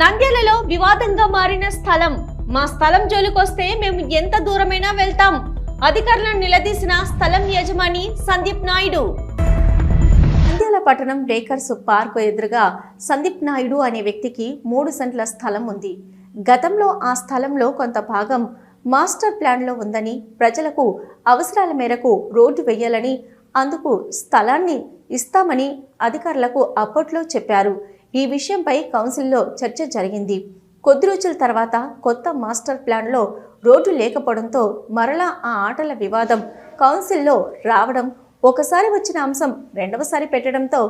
నంద్యాలలో వివాదంగా మారిన స్థలం. మా స్థలం జోలికొస్తే మేము ఎంత దూరమైనా వెళ్తాం. అధికారులను నిలదీసిన స్థలం యజమాని సందీప్ నాయుడు. నంద్యాల పట్టణం బేకర్స్ పార్క్ ఎదురుగా సందీప్ నాయుడు అనే వ్యక్తికి మూడు సెంట్ల స్థలం ఉంది. గతంలో ఆ స్థలంలో కొంత భాగం మాస్టర్ ప్లాన్లో ఉందని ప్రజలకు అవసరాల మేరకు రోడ్డు వేయాలని అందుకు స్థలాన్ని ఇస్తామని అధికారులకు అప్పట్లో చెప్పారు. ఈ విషయంపై కౌన్సిల్లో చర్చ జరిగింది. కొద్ది రోజుల తర్వాత కొత్త మాస్టర్ ప్లాన్లో రోడ్డు లేకపోవడంతో మరలా ఆ ఆటల వివాదం కౌన్సిల్లో రావడం ఒకసారి వచ్చిన అంశం రెండవసారి పెట్టడంతో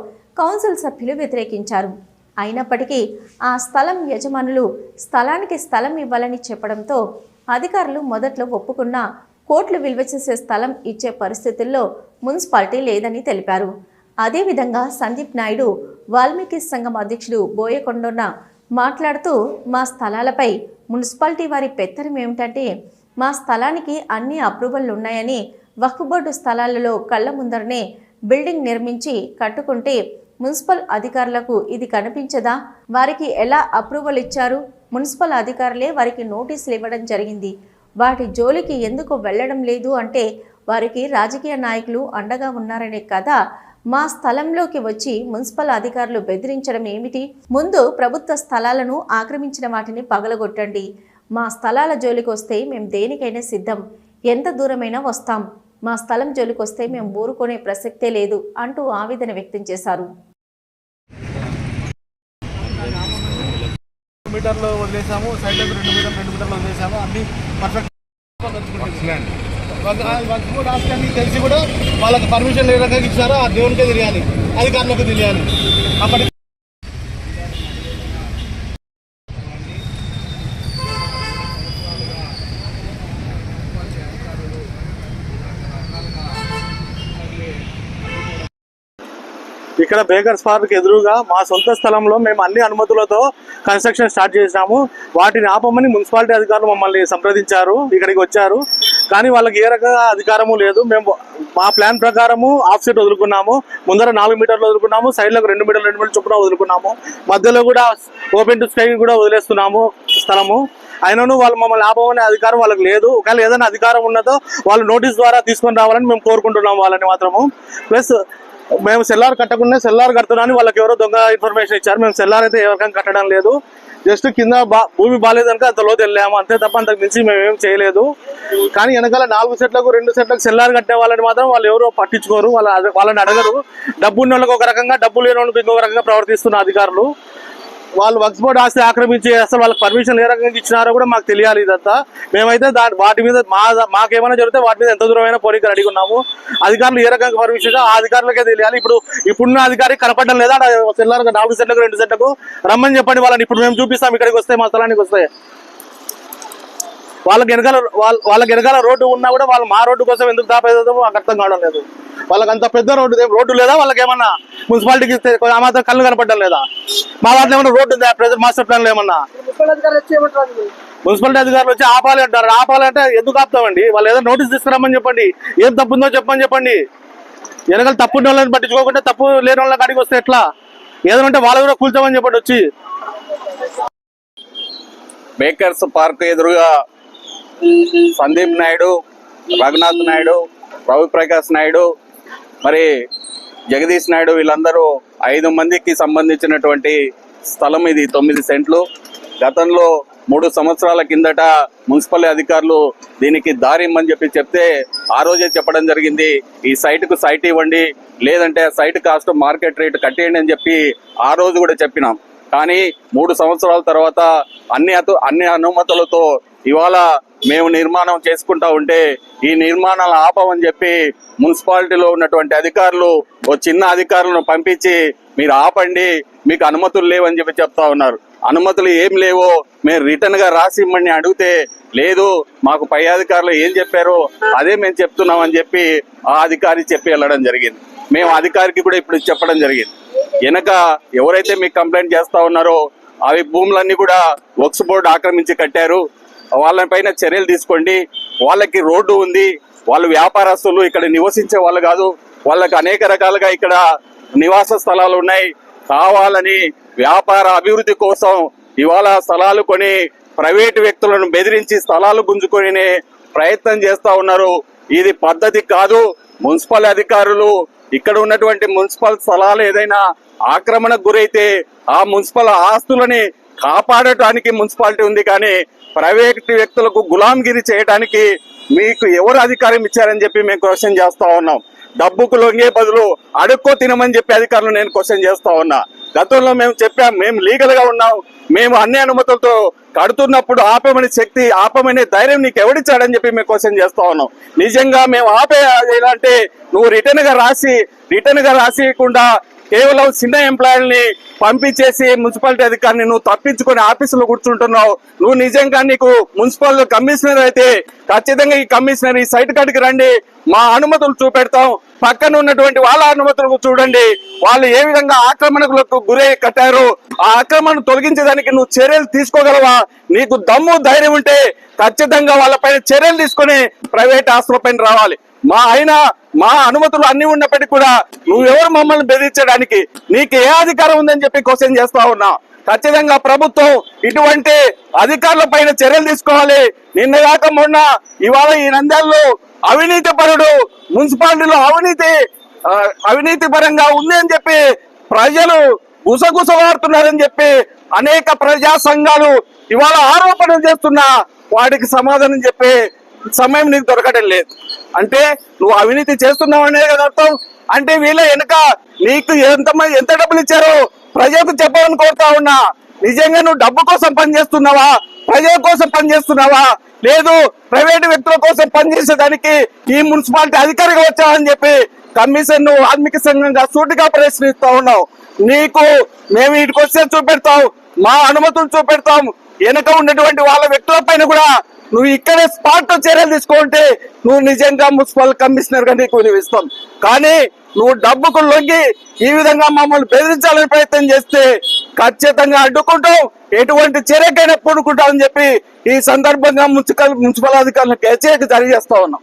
కౌన్సిల్ సభ్యులు వ్యతిరేకించారు. అయినప్పటికీ ఆ స్థలం యజమానులు స్థలానికి స్థలం ఇవ్వాలని చెప్పడంతో అధికారులు మొదట్లో ఒప్పుకున్న కోట్లు విలువ చేసే స్థలం ఇచ్చే పరిస్థితుల్లో మున్సిపాలిటీ లేదని తెలిపారు. అదేవిధంగా సందీప్ నాయుడు వాల్మీకి సంఘం అధ్యక్షుడు బోయకొండన్న మాట్లాడుతూ మా స్థలాలపై మున్సిపాలిటీ వారి పెత్తనం ఏమిటంటే మా స్థలానికి అన్ని అప్రూవల్లు ఉన్నాయని వక్ఫ్ బోర్డు స్థలాలలో కళ్ళ ముందరనే బిల్డింగ్ నిర్మించి కట్టుకుంటే మున్సిపల్ అధికారులకు ఇది కనిపించదా? వారికి ఎలా అప్రూవల్ ఇచ్చారు? మున్సిపల్ అధికారులే వారికి నోటీసులు ఇవ్వడం జరిగింది. వాటి జోలికి ఎందుకు వెళ్ళడం లేదు అంటే వారికి రాజకీయ నాయకులు అండగా ఉన్నారనే కథ మా స్థలంలోకి వచ్చి మున్సిపల్ అధికారులు బెదిరించడం ఏమిటి? ముందు ప్రభుత్వ స్థలాలను ఆక్రమించిన వాటిని పగలగొట్టండి. మా స్థలాల జోలికి వస్తే మేము దేనికైనా సిద్ధం. ఎంత దూరమైనా వస్తాం. మా స్థలం జోలికి వస్తే మేము ఊరుకునే ప్రసక్తే లేదు అంటూ ఆవేదన వ్యక్తం చేశారు. మీటర్లు వదిలేసాము సైడ్ రెండు మీటర్లు రెండు మీటర్లు వదిలేసాము అన్ని పర్ఫెక్ట్ వర్క్ కూడా తెలిసి కూడా వాళ్ళకి పర్మిషన్ ఏ రకంగా ఇచ్చారో ఆ దేవునికే తెలియాలి. అధికారులకు తెలియాలి. అప్పటి ఇక్కడ బేకర్స్ పార్క్ ఎదురుగా మా సొంత స్థలంలో మేము అన్ని అనుమతులతో కన్స్ట్రక్షన్ స్టార్ట్ చేసినాము. వాటిని ఆపమని మున్సిపాలిటీ అధికారులు మమ్మల్ని సంప్రదించారు ఇక్కడికి వచ్చారు. కానీ వాళ్ళకి ఏ రకంగా అధికారము లేదు. మేము మా ప్లాన్ ప్రకారము ఆఫ్ సైడ్ వదులుకున్నాము. ముందర నాలుగు మీటర్లు వదులుకున్నాము. సైడ్లకు రెండు మీటర్లు రెండు మీటర్లు చొప్పున వదులుకున్నాము. మధ్యలో కూడా ఓపెన్ టు స్కై కూడా వదిలేస్తున్నాము స్థలము. అయినను వాళ్ళు మమ్మల్ని ఆపమనే అధికారం వాళ్ళకి లేదు. ఒకవేళ ఏదైనా అధికారం ఉన్నదో వాళ్ళు నోటీస్ ద్వారా తీసుకొని రావాలని మేము కోరుకుంటున్నాం వాళ్ళని మాత్రము. ప్లస్ మేము సెల్లార్ కట్టకుండా సెల్లార్ కడుతున్నాను వాళ్ళకి ఎవరో దొంగ ఇన్ఫర్మేషన్ ఇచ్చారు. మేము సెల్లార్ అయితే ఎవరికైనా కట్టడం లేదు. జస్ట్ కింద బా భూమి బాగాలేదనుక కనుక అంత లోతు వెళ్ళాము. అంతే తప్ప అంతకు మించి మేము చేయలేదు. కానీ వెనకాల నాలుగు సెట్లకు రెండు సెట్లకు సెల్లార్ కట్టే వాళ్ళని మాత్రం వాళ్ళు ఎవరో పట్టించుకోరు. వాళ్ళ వాళ్ళని అడగరు. డబ్బు ఉన్న వాళ్ళకి ఒక రకంగా డబ్బు లేని వాళ్ళకి ఇంకొక రకంగా ప్రవర్తిస్తున్న అధికారులు. వాళ్ళు వక్స్ బోర్డు ఆస్తి ఆక్రమించి అసలు వాళ్ళకి పర్మిషన్ ఏ రకంగా ఇచ్చినారో కూడా మాకు తెలియాలి ఇదంతా. మేమైతే దాని వాటి మీద మా మాకేమైనా జరిగితే వాటి మీద ఎంత దూరమైనా పోనీకి రెడీ ఉన్నాము. అధికారులు ఏ రకంగా పర్మిషన్ ఆ అధికారులకే తెలియాలి. ఇప్పుడు ఇప్పుడున్న అధికారి కనపడడం లేదా తెల్లారు నాలుగు సెంట్లకు రెండు సెంట్లకు రమ్మని చెప్పండి వాళ్ళని. ఇప్పుడు మేము చూపిస్తాం ఇక్కడికి వస్తే మా స్థలానికి వస్తే. వాళ్ళకి వెనకాల వాళ్ళ వాళ్ళకి వెనకాల రోడ్డు ఉన్నా కూడా వాళ్ళు మా రోడ్డు కోసం ఎందుకు దాపేదో మాకు అర్థం కావడం లేదు. వాళ్ళకి అంత పెద్ద రోడ్డు రోడ్డు లేదా వాళ్ళకి ఏమన్నా? మున్సిపాలిటీకి ఇస్తే ఆ మాత్రం కళ్ళు కనపడడం లేదా? మా వాటిలో ఏమన్నా రోడ్డు ఉందా? ప్రజెంట్ మాస్టర్ ప్లాన్ ఏమన్నా? మున్సిపాలిటీ అధికారులు వచ్చి ఆపాలి అంటారు. ఆపాలి అంటే ఎందుకు ఆపుతామండి? వాళ్ళు ఏదో నోటీస్ తీసుకురామని చెప్పండి. ఏం తప్పు ఉందో చెప్పమని చెప్పండి. వెనకాల తప్పు ఉన్న వాళ్ళని పట్టించుకోకుండా తప్పు లేని వాళ్ళ కాడికి వస్తే ఎట్లా? ఏదైనా ఉంటే వాళ్ళు కూడా కూల్చోమని చెప్పండి వచ్చి. బేకర్స్ పార్క్ ఎదురుగా సందీప్ నాయుడు రఘునాథ్ నాయుడు రవి ప్రకాష్ నాయుడు మరి జగదీష్ నాయుడు వీళ్ళందరూ ఐదు మందికి సంబంధించినటువంటి స్థలం ఇది తొమ్మిది సెంట్లు. గతంలో మూడు సంవత్సరాల కిందట మున్సిపల్ అధికారులు దీనికి దారి ఇమ్మని చెప్పి చెప్తే ఆ రోజే చెప్పడం జరిగింది. ఈ సైట్కు సైట్ ఇవ్వండి లేదంటే సైట్ కాస్ట్ మార్కెట్ రేట్ కట్టేయండి అని చెప్పి ఆ రోజు కూడా చెప్పినాం. కానీ మూడు సంవత్సరాల తర్వాత అన్ని అన్ని అనుమతులతో ఇవాళ మేము నిర్మాణం చేసుకుంటా ఉంటే ఈ నిర్మాణాలు ఆపమని చెప్పి మున్సిపాలిటీలో ఉన్నటువంటి అధికారులు ఓ చిన్న అధికారులను పంపించి మీరు ఆపండి మీకు అనుమతులు లేవని చెప్పి చెప్తా ఉన్నారు. అనుమతులు ఏం లేవో మేము రిటర్న్గా రాసి ఇమ్మని అడిగితే లేదు మాకు పై అధికారులు ఏం చెప్పారో అదే మేము చెప్తున్నాం అని చెప్పి ఆ అధికారి చెప్పి వెళ్ళడం జరిగింది. మేము అధికారికి కూడా ఇప్పుడు చెప్పడం జరిగింది. వెనక ఎవరైతే మీకు కంప్లైంట్ చేస్తా ఉన్నారో అవి భూములన్నీ కూడా వర్క్స్ బోర్డు ఆక్రమించి కట్టారు. వాళ్ళపైన చర్యలు తీసుకోండి. వాళ్ళకి రోడ్డు ఉంది. వాళ్ళు వ్యాపారస్తులు ఇక్కడ నివసించే వాళ్ళు కాదు. వాళ్ళకి అనేక రకాలుగా ఇక్కడ నివాస స్థలాలు ఉన్నాయి. కావాలని వ్యాపార అభివృద్ధి కోసం ఇవాళ స్థలాలు కొని ప్రైవేటు వ్యక్తులను బెదిరించి స్థలాలు గుంజుకొని ప్రయత్నం చేస్తా ఉన్నారు. ఇది పద్ధతి కాదు. మున్సిపల్ అధికారులు ఇక్కడ ఉన్నటువంటి మున్సిపల్ స్థలాలు ఏదైనా ఆక్రమణకు గురైతే ఆ మున్సిపల్ ఆస్తులని కాపాడటానికి మున్సిపాలిటీ ఉంది కానీ ప్రైవేట్ వ్యక్తులకు గులాంగిరి చేయడానికి మీకు ఎవరు అధికారం ఇచ్చారని చెప్పి మేము క్వశ్చన్ చేస్తా ఉన్నాం. డబ్బుకు లొంగే బదులు అడుక్కో తినమని చెప్పి అధికారులు నేను క్వశ్చన్ చేస్తా ఉన్నా. గతంలో మేము చెప్పాం మేము లీగల్గా ఉన్నాం. మేము అన్ని అనుమతులతో కడుతున్నప్పుడు ఆపమని శక్తి ఆపమనే ధైర్యం నీకు ఎవడిచ్చాడని చెప్పి మేము క్వశ్చన్ చేస్తా ఉన్నాం. నిజంగా మేము ఆపే అంటే నువ్వు రిటర్న్గా రాసి రిటర్న్గా రాసియకుండా కేవలం చిన్న ఎంప్లాయీని పంపించేసి మున్సిపాలిటీ అధికారిని నువ్వు తప్పించుకొని ఆఫీసులో కూర్చుంటున్నావు. నువ్వు నిజంగా నీకు మున్సిపల్ కమిషనర్ అయితే ఖచ్చితంగా ఈ కమిషనర్ ఈ సైట్ కాడికి రండి. మా అనుమతులు చూపెడతాం. పక్కన ఉన్నటువంటి వాళ్ళ అనుమతులు చూడండి. వాళ్ళు ఏ విధంగా ఆక్రమణకు గురై కట్టారు? ఆ ఆక్రమణను తొలగించేదానికి నువ్వు చర్యలు తీసుకోగలవా? నీకు దమ్ము ధైర్యం ఉంటే ఖచ్చితంగా వాళ్ళపైన చర్యలు తీసుకొని ప్రైవేట్ ఆస్తులపైన రావాలి. మా ఆయన మా అనుమతులు అన్ని ఉన్నప్పటికీ కూడా నువ్వెవరు మమ్మల్ని బెదిరించడానికి నీకు ఏ అధికారం ఉందని చెప్పి క్వశ్చన్ చేస్తా ఉన్నా. ఖచ్చితంగా ప్రభుత్వం ఇటువంటి అధికారుల పైన చర్యలు తీసుకోవాలి. నిన్న కాక మొన్న ఇవాళ ఈ నంద్యాలలో అవినీతి పరుడు మున్సిపాలిటీలో అవినీతి అవినీతి పరంగా ఉంది అని చెప్పి ప్రజలు గుసగుసలాడుతున్నారని చెప్పి అనేక ప్రజా సంఘాలు ఇవాళ ఆరోపణలు చేస్తున్నా వాటికి సమాధానం చెప్పే సమయం నీకు దొరకడం లేదు. అంటే నువ్వు అవినీతి చేస్తున్నావు అనేది కదా అర్థం. అంటే వీళ్ళ వెనుక నీకు ఎంతమంది ఎంత డబ్బులు ఇచ్చారు ప్రజలకు చెప్పాలని కోరుతా ఉన్నా. నిజంగా నువ్వు డబ్బు కోసం పనిచేస్తున్నావా? ప్రజల కోసం పనిచేస్తున్నావా? లేదు ప్రైవేటు వ్యక్తుల కోసం పనిచేసేదానికి ఈ మున్సిపాలిటీ అధికారిగా వచ్చావని చెప్పి కమిషన్ను ఆత్మిక సంఘంగా సూటిగా ప్రశ్నిస్తా ఉన్నావు. నీకు మేము వీటికి వచ్చే చూపెడతాం మా అనుమతులు చూపెడతాం. వెనక ఉన్నటువంటి వాళ్ళ వ్యక్తుల పైన కూడా నువ్వు ఇక్కడే స్పాట్ చర్యలు తీసుకుంటే నువ్వు నిజంగా మున్సిపల్ కమిషనర్గా నీకు ఇస్తాం కానీ నువ్వు డబ్బుకు లొంగి ఈ విధంగా మమ్మల్ని బెదిరించాలని ప్రయత్నం చేస్తే ఖచ్చితంగా అడ్డుకుంటాం. ఎటువంటి చర్యకైనా పూనుకుంటామని చెప్పి ఈ సందర్భంగా మున్సిపల్ మున్సిపల్ అధికారులకు హెచ్చరిక జారీ చేస్తా ఉన్నాం.